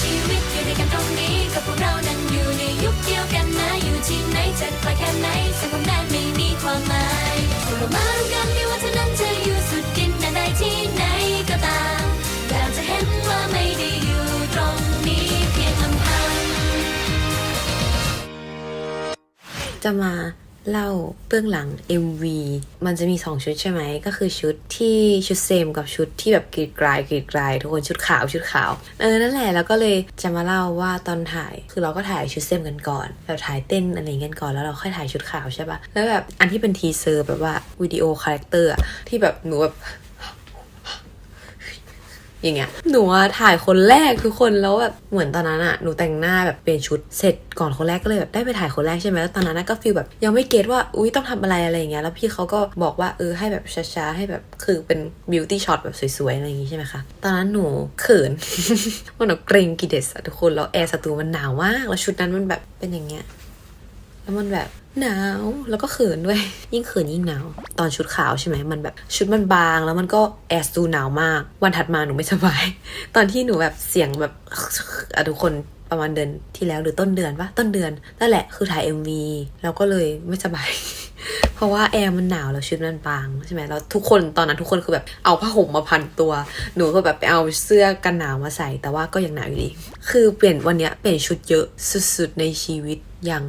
ชีวิตอยู่ด้วยกันตรงนี้ก็พวกเรานั้นอยู่ในยุคเดียวกันนะอยู่ที่ไหนจะไกลแค่ไหนสังคมนั้นไม่มีความหมายพวกเรามารวมกันไม่ว่าเธอนั้นจะอยู่สุดดินแดนใดที่ไหนก็ตามแต่เราจะเห็นว่าไม่ได้อยู่ตรงนี้เพียงลำพังจะมา เล่าเบื้องหลัง MV มันจะมี 2 ชุดใช่ไหม ก็คือชุดที่ชุดเซมกับชุดที่แบบกรีดกลายกรีดกลายทุกคนชุดขาวชุดขาว เออ นั่นแหละ แล้วก็เลยจะมาเล่าว่าตอนถ่าย คือเราก็ถ่ายชุดเซมกันก่อน แบบถ่ายเต้นอะไรกันก่อน แล้วเราค่อยถ่ายชุดขาวใช่ปะแล้วแบบอันที่เป็นทีเซอร์แบบว่าวิดีโอคาแรคเตอร์อะที่แบบหนูแบบ อย่างเงี้ยหนูถ่ายคนแรกทุกคนแล้วแบบเหมือนตอนนั้นอะหนูแต่งหน้าแบบเปลี่ยนชุดเสร็จก่อนคนแรกก็เลยแบบได้ไปถ่ายคนแรกใช่ไหมแล้วตอนนั้นก็ฟีลแบบยังไม่เก็ตว่าอุ้ยต้องทำอะไรอะไรอย่างเงี้ยแล้วพี่เขาก็บอกว่าเออให้แบบช้าๆให้แบบคือเป็นบิวตี้ช็อตแบบสวยๆอะไรอย่างงี้ใช่ไหมคะตอนนั้นหนูเขินมันหนูเกรงกีเดสอะทุกคนแล้วแอร์สตูมันหนาวมากแล้วชุดนั้นมันแบบเป็นอย่างเงี้ยแล้วมันแบบ หนาวแล้วก็เขินด้วย ยิ่งเขินยิ่งหนาว ตอนชุดขาวใช่ไหมมันแบบชุดมันบาง แล้วมันก็แอสตูหนาวมาก วันถัดมาหนูไม่สบาย ตอนที่หนูแบบเสียงแบบอะทุกคนประมาณเดือนที่แล้วหรือต้นเดือนปะต้นเดือนนั่นแหละคือถ่าย MV แล้วก็เลยไม่สบาย เพราะว่าแอร์มันหนาวแล้วชุดมันบางใช่ไหมแล้วทุกคนตอนนั้นทุกคนคือแบบเอาผ้าห่มมาพันตัว หนูก็แบบไปเอาเสื้อกันหนาวมาใส่ แต่ว่าก็ยังหนาวอยู่ดี คือเปลี่ยนวันเนี้ยเปลี่ยนชุดเยอะสุดๆในชีวิตยัง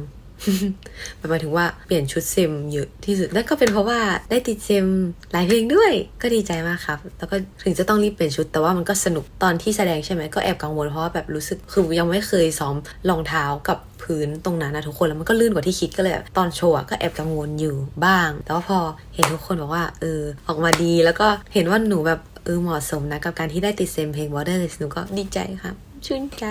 หมายถึงว่าเปลี่ยนชุดเซมเยอะที่สุดนั่นก็เป็นเพราะว่าได้ติดเซมหลายเพลงด้วย ก็ดีใจมากครับ แล้วก็ถึงจะต้องรีบเปลี่ยนชุด แต่ว่ามันก็สนุกตอนที่แสดงใช่ไหมก็แอบกังวลเพราะว่าแบบรู้สึกคือยังไม่เคยซ้อมรองเท้ากับพื้นตรงนั้นนะทุกคนแล้วมันก็ลื่นกว่าที่คิดก็เลยตอนโชว์ก็แอบกังวลอยู่บ้าง แต่ว่าพอเห็นทุกคนบอกว่าเออออกมาดีแล้วก็เห็นว่าหนูแบบเออเหมาะสมนะกับการที่ได้ติดเซมเพลง Borderless หนูก็ดีใจครับชื่นใจ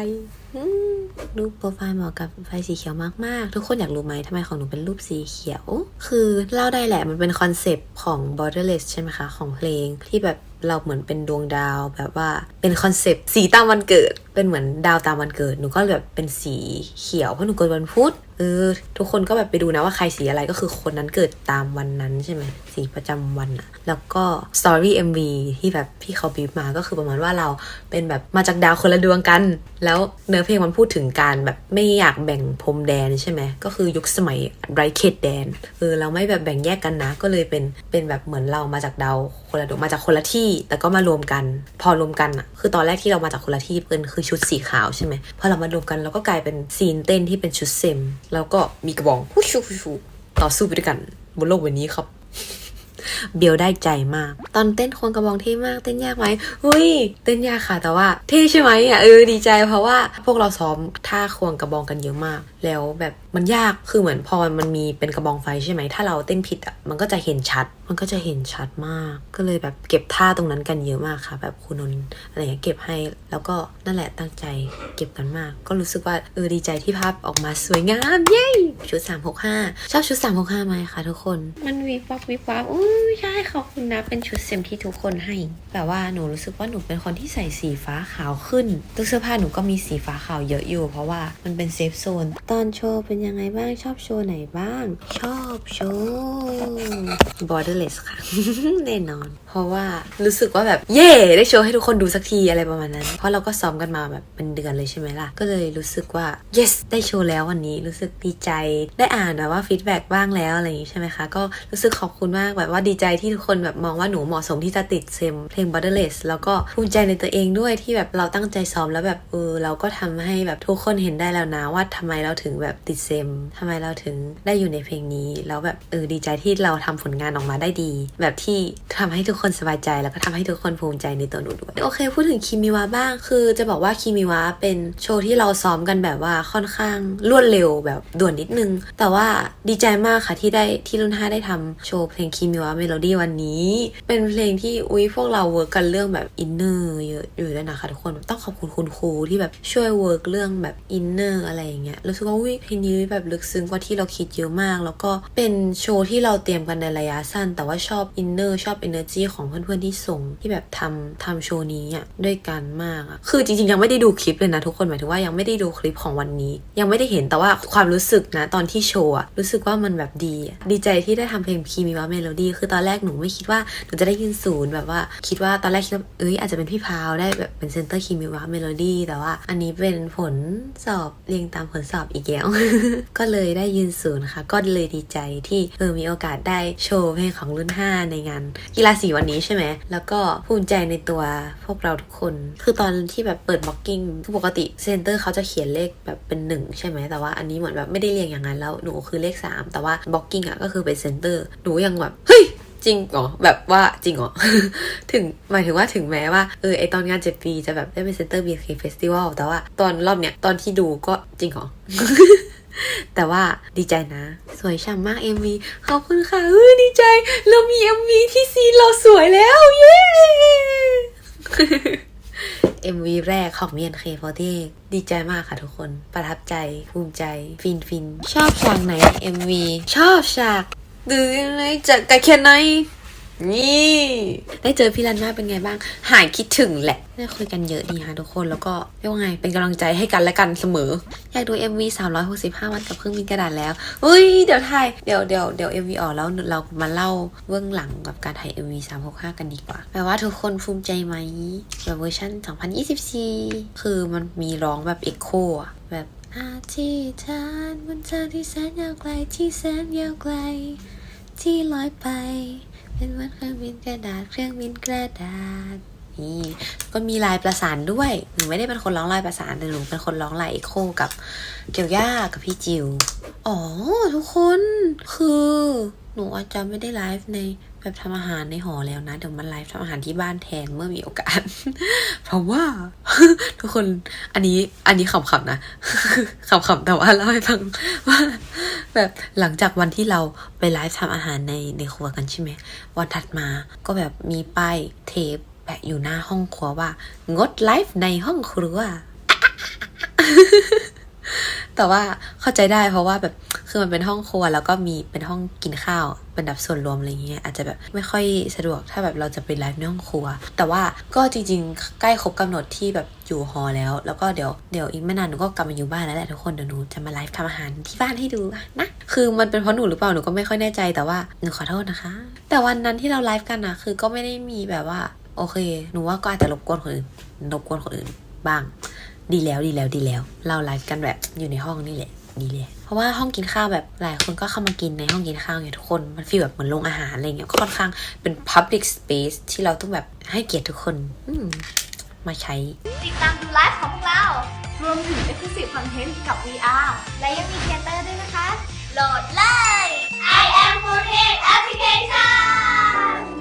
รูปโปรไฟล์เหมาะกับไฟสีเขียวมาก ๆ ทุกคนอยากรู้ไหมทำไมของหนูเป็นรูปสีเขียว คือเล่าได้แหละมันเป็นคอนเซปต์ของ borderless ใช่ไหมคะ ของเพลงที่แบบ เราเหมือนเป็นดวงดาวแบบว่าเป็นคอนเซปต์สีตามวันเกิด เป็นเหมือนดาวตามวันเกิดหนูก็แบบเป็นสีเขียวเพราะหนูเกิดวันพุธเออทุกคนก็แบบไปดูนะว่าใครสีอะไรก็คือคนนั้นเกิดตามวันนั้นใช่ไหมสีประจำวันอะแล้วก็ story MV ที่แบบพี่เขาบีบมาก็คือประมาณว่าเราเป็นแบบมาจากดาวคนละดวงกัน แล้วเนื้อเพลงมันพูดถึงการแบบไม่อยากแบ่งพรมแดนใช่ไหมก็คือยุคสมัยไรเขตแดนเออเราไม่แบบแบ่งแยกกันนะ ก็เลยเป็นเป็นแบบเหมือนเรามาจากดาวคนละดวงมาจากคนละที่แต่ก็มารวมกัน พอรวมกันอะคือตอนแรกที่เรามาจากคนละที่เป็นคือชุดสีขาวใช่ไหมพอเรามารวมกันเราก็กลายเป็นซีนเต้นที่เป็นชุดเซม แล้วก็มีกระบองฮู้ชูฮู้ชูต่อสู้ไปด้วยกันบนโลกใบนี้ครับเบียวได้ใจมาก ตอนเต้นควงกระบองเท่มาก เต้นยากไหมอุ้ย เต้นยากค่ะ แต่ว่าเท่ใช่ไหมอะเออดีใจเพราะว่าพวกเราซ้อมท่าควงกระบองกันเยอะมาก แล้วแบบมันยากคือเหมือนพอมันมีเป็นกระบองไฟใช่ไหม ถ้าเราเต้นผิดอะมันก็จะเห็นชัด มันก็จะเห็นชัดมาก ก็เลยแบบเก็บท่าตรงนั้นกันเยอะมากค่ะ แบบคุณนนอะไรเงี้ยเก็บให้แล้วก็นั่นแหละตั้งใจเก็บกันมาก ก็รู้สึกว่าเออดีใจที่ภาพออกมาสวยงามเย้ชุด365 ชอบชุด 365ไหมคะทุกคน มันวิบวับวิบวับอู้ใช่ขอบคุณนะเป็นชุดเซมที่ทุกคนให้แบบว่าหนูรู้สึกว่าหนูเป็นคนที่ใส่สีฟ้าขาวขึ้นตู้เสื้อผ้าหนูก็มีสีฟ้าขาวเยอะอยู่ เพราะว่ามันเป็นเซฟโซนตอนโชว์เป็นยังไงบ้างชอบโชว์ไหนบ้าง ชอบโชว์ borderless ค่ะ แน่นอน เพราะว่ารู้สึกว่าแบบเย่ได้โชว์ให้ทุกคนดูสักทีอะไรประมาณนั้น เพราะเราก็ซ้อมกันมาแบบเป็นเดือนเลยใช่ไหมล่ะ ก็เลยรู้สึกว่า yes ได้โชว์แล้ววันนี้รู้สึกดีใจ ได้อ่านแบบว่าฟีดแบ็กบ้างแล้วอะไรอย่างงี้ใช่ไหมคะ ก็รู้สึกขอบคุณมากแบบว่าดีใจที่ทุกคนแบบมองว่าหนูเหมาะสมที่จะติดเซมเพลง borderless แล้วก็ภูมิใจในตัวเองด้วยที่แบบเราตั้งใจซ้อมแล้วแบบเออเราก็ทำให้แบบทุกคนเห็นได้แล้วนะว่าทำไมเราถึงึงแบบติดเซมทำไมเราถึงได้อยู่ในเพลงนี้ แล้วแบบเออดีใจที่เราทำผลงานออกมาได้ดี แบบที่ทำให้ทุกคนสบายใจแล้วก็ทำให้ทุกคนภูมิใจในตัวหนูด้วยโอเค พูดถึงคิมิวะบ้าง คือจะบอกว่าคิมิวะเป็นโชว์ที่เราซ้อมกันแบบว่าค่อนข้างรวดเร็วแบบด่วนนิดนึง แต่ว่าดีใจมากค่ะที่ได้ที่รุ่นห้าได้ทำโชว์เพลงคิมิวะเมโลดี้วันนี้ เป็นเพลงที่อุ้ยพวกเราเวิร์กกันเรื่องแบบอินเนอร์เยอะอยู่ด้วยนะคะทุกคนต้องขอบคุณคุณครูที่แบบช่วยเวิร์กเรื่องแบบอินเนอร์อะไรอย่างเงี้ยรู้สึกกว่าวิเพลงนี้แบบลึกซึ้งกว่าที่เราคิดเยอะมาก แล้วก็เป็นโชว์ที่เราเตรียมกันในระยะสั้น แต่ว่าชอบอินเนอร์ชอบเอเนอร์จีของเพื่อนๆที่ส่งที่แบบทำทำโชว์นี้อะด้วยกันมากอะคือจริงๆ ยังไม่ได้ดูคลิปเลยนะทุกคนหมายถึงว่ายังไม่ได้ดูคลิปของวันนี้ ยังไม่ได้เห็นแต่ว่าความรู้สึกนะตอนที่โชว์อะรู้สึกว่ามันแบบดี ดีใจที่ได้ทำเพลงคีมีว่าเมโลดี้คือตอนแรกหนูไม่คิดว่าหนูจะได้ยืนศูนย์แบบว่าคิดว่าตอนแรกคิดว่าเอ้ยอาจจะเป็นพี่พาวได้แบบเป็นเซนเตอร์คีมีว่าเมโลดี้แต่ว่า อันนี้เป็นผลสอบเรียงตามผลสอบอีกแล้ว ก็เลยได้ยืนศูนย์ค่ะ ก็เลยดีใจที่เออมีโอกาสได้โชว์เพลงของรุ่น 5 ในงาน กีฬาสีวันนี้ใช่ไหม แล้วก็ภูมิใจในตัวพวกเราทุกคน คือตอนที่แบบเปิดบ็อกกิ้งคือปกติเซนเตอร์เขาจะเขียนเลขแบบเป็นหนึ่งใช่ไหม แต่ว่าอันนี้เหมือนแบบไม่ได้เรียงอย่างนั้นแล้วหนูคือเลข 3 แต่ว่าบ็อกกิ้งอะก็คือเป็นเซนเตอร์หนูยังแบบเฮ้ย จริงเหรอแบบว่าจริงเหรอถึงหมายถึงว่าถึงแม้ว่าเออไอตอนงานเจ็ดปีจะแบบได้เป็นเซนเตอร์ BK Festival แต่ว่าตอนรอบเนี้ยตอนที่ดูก็จริงเหรอแต่ว่าดีใจนะ สวยฉ่ำมาก MV ขอบคุณค่ะเออดีใจ เรามี MV ที่ซีเราสวยแล้ว เย้ MV แรกของ BNK48 ดีใจมากค่ะทุกคน ประทับใจ ภูมิใจ ฟินฟิน ชอบฉากไหนใน MV ชอบฉาก ดือยังไงจากกะแค่ไหนนี่ได้เจอพี่ลันน่าเป็นไงบ้าง หายคิดถึงแหละได้คุยกันเยอะดีค่ะทุกคนแล้วก็เรียกว่าไงเป็นกำลังใจให้กันและกันเสมอ อยากดู MV 365 วันกับเครื่องบินกระดาษแล้วอุ้ยเดี๋ยวถ่ายเดี๋ยวเดี๋ยวเดี๋ยว MV ออกแล้วเรามาเล่าเบื้องหลังกับการถ่าย MV 365 กันดีกว่าแปลว่าทุกคนภูมิใจไหมแบบเวอร์ชัน2024 คือมันมีร้องแบบเอ็กโคอะแบบอาธิษฐานบนทางที่แสนยาวไกลที่แสนยาวไกล ที่ลอยไป เป็นเหมือนเครื่องบินกระดาษเครื่องบินกระดาษนี่ก็มีลายประสานด้วยหนูไม่ได้เป็นคนร้องลายประสานแต่หนูเป็นคนร้องลายเอ็กโคกับเกียวย่ากับพี่จิว อ๋อ ทุกคนคือหนูอาจจะไม่ได้ไลฟ์ใน แบบทำอาหารในหอแล้วนะ เดี๋ยวมันไลฟ์ทำอาหารที่บ้านแทนเมื่อมีโอกาส เพราะว่า ทุกคนอันนี้อันนี้ขำๆนะขำๆแต่ว่าเล่าให้ฟังว่าแบบหลังจากวันที่เราไปไลฟ์ทำอาหารในในครัวกันใช่ไหมวันถัดมาก็แบบมีป้ายเทปแปะอยู่หน้าห้องครัวว่า งดไลฟ์ในห้องครัวแต่ว่าเข้าใจได้เพราะว่าแบบ คือมันเป็นห้องครัวแล้วก็มีเป็นห้องกินข้าวเป็นแบบส่วนรวมอะไรเงี้ยอาจจะแบบไม่ค่อยสะดวกถ้าแบบเราจะไปไลฟ์ในห้องครัว แต่ว่าก็จริงๆ ใกล้ครบกำหนดที่แบบอยู่หอแล้ว แล้วก็เดี๋ยวเดี๋ยวอีกไม่นานหนูก็กลับมาอยู่บ้านแล้วแหละทุกคนเดี๋ยวหนูจะมาไลฟ์ทำอาหารที่บ้านให้ดูนะคือมันเป็นเพราะหนูหรือเปล่าหนูก็ไม่ค่อยแน่ใจแต่ว่าหนูขอโทษนะคะ แต่วันนั้นที่เราไลฟ์กันนะคือก็ไม่ได้มีแบบว่าโอเค หนูว่าก็อาจจะรบกวนคนอื่นรบกวนคนอื่นบ้าง ดีแล้วดีแล้วดีแล้ว เราไลฟ์กันแบบอยู่ในห้องนี่แหละ ดีเลย เพราะว่าห้องกินข้าวแบบหลายคนก็เข้ามากินในห้องกินข้าวไงทุกคนมันฟีลแบบเหมือนโรงอาหารอะไรเงี้ยก็ค่อนข้างเป็น public space ที่เราต้องแบบให้เกียรติทุกคนมมาใช้ ติดตามดูไลฟ์ของพวกเรา รวมถึง Exclusive Content กับ VR และยังมีเทเตอร์ด้วยนะคะ โหลดเลย I am 4 Application